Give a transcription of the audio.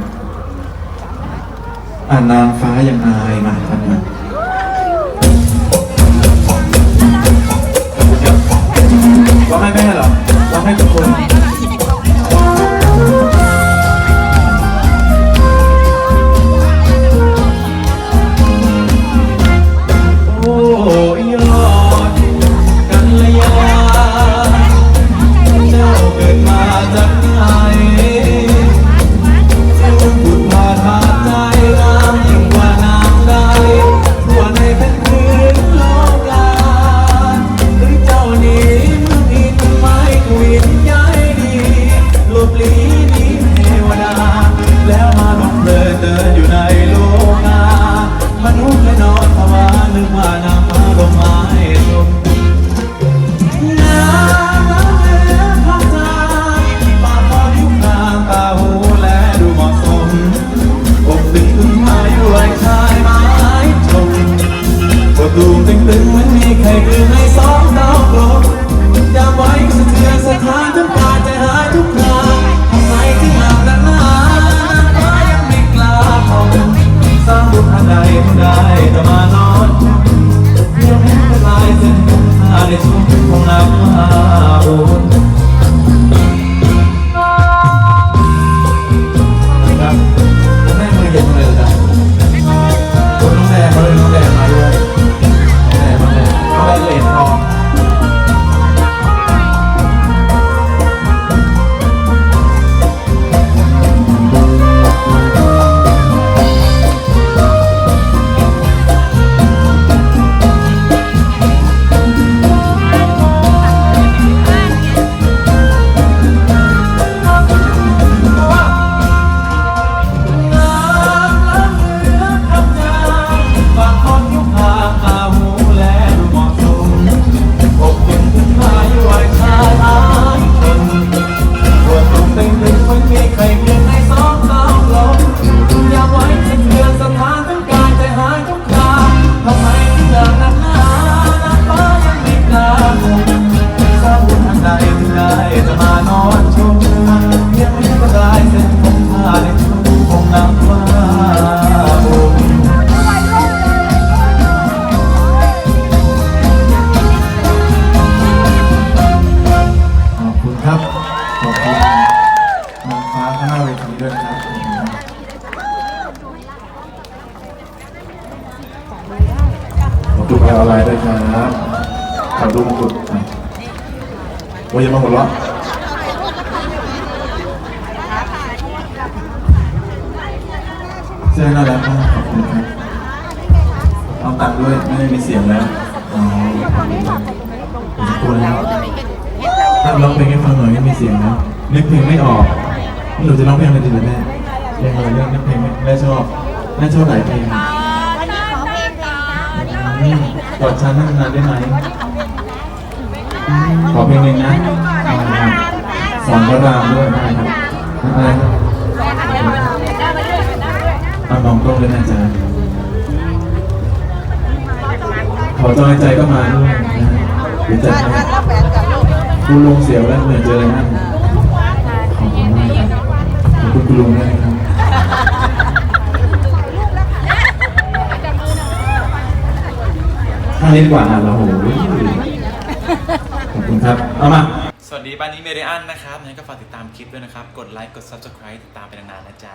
ครับ อ่านางฟ้ายังอายมาครับม ก ใดถึงได้จะมานอนชมเพียงไม่กระดายเส้นผมผ้าในชุดของนางฟ้าบุญขอบคุณครับ ขอบคุณนางฟ้าข้างหน้าเวทีด้วยนะครับขอบคุณแอลไลน์ด้วยครับขอบคุณมงกุฎอะ โอ้ยอยังมาหัวเราะเสื้อน่ารักมากขอบคุณครับเอาตัดด้วยไม่ได้มีเสียงแล้วอ๋อขอบคุณครับขอบคุณครับถ้าร้องเพลงให้ฟังหน่อยไม่มีเสียงนะนึกเพลงไม่ออกหนูจะร้องเพลงอะไรดีล่ะแม่เพลงอะไรเรื่องนึกเพลงไม่แม่ชอบแม่ชอบหลายเพลงอืมกอดฉันนานๆได้ไหมขอเพลง หนึ่งนะสอนพระรามด้วยได้ครับอะไรครับเอามองกล้องด้วยนะอาจ๊ะขอจอยใจก็มาด้วยนะเดี๋ยวจัดให้คุณลุงเสียวแล้วเหมือนเจออะไรนั่นขอบคุณมากครับขอบคุณคุณลุงด้วยนะครับท่านี้ดีกว่าอะเราโหข อบคุณครับ เอามาสวัสดีบ้านนี้เมเดียนนะครับงั้นก็ฝากติดตามคลิปด้วยนะครับ กดไลค์ กด Subscribe ติดตามไปนานๆนะจ๊ะ